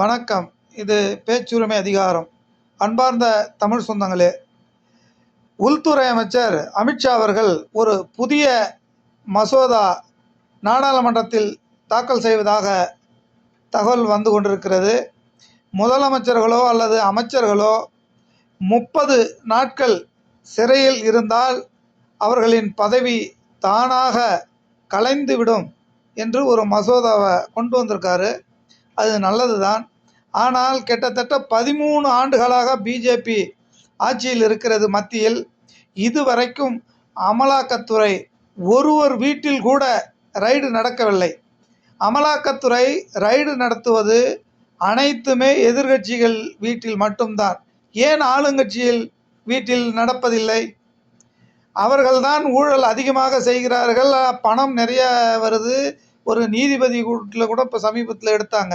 வணக்கம். இது பேச்சுரிமை அதிகாரம். அன்பார்ந்த தமிழ் சொந்தங்களே உள்துறை அமைச்சர் அமித்ஷா அவர்கள் ஒரு புதிய மசோதா நாடாளுமன்றத்தில் தாக்கல் செய்வதாக தகவல் வந்து கொண்டிருக்கிறது. முதலமைச்சர்களோ அல்லது அமைச்சர்களோ முப்பது நாட்கள் சிறையில் இருந்தால் அவர்களின் பதவி தானாக கலைந்துவிடும் என்று ஒரு மசோதாவை கொண்டு வந்திருக்காரு. அது நல்லது தான் ஆனால் கிட்டத்தட்ட பதிமூணு ஆண்டுகளாக பிஜேபி ஆட்சியில் இருக்கிறது மத்தியில் இதுவரைக்கும் அமலாக்கத்துறை ஒருவர் வீட்டில் கூட ரைடு நடக்கவில்லை. அமலாக்கத்துறை ரைடு நடத்துவது அனைத்துமே எதிர்கட்சிகள் வீட்டில் மட்டும்தான். ஏன் ஆளுங்கட்சியில் வீட்டில் நடப்பதில்லை? அவர்கள்தான் ஊழல் அதிகமாக செய்கிறார்கள். பணம் நிறைய வருது. ஒரு நீதிபதி வீட்டில் கூட இப்போ சமீபத்தில் எடுத்தாங்க.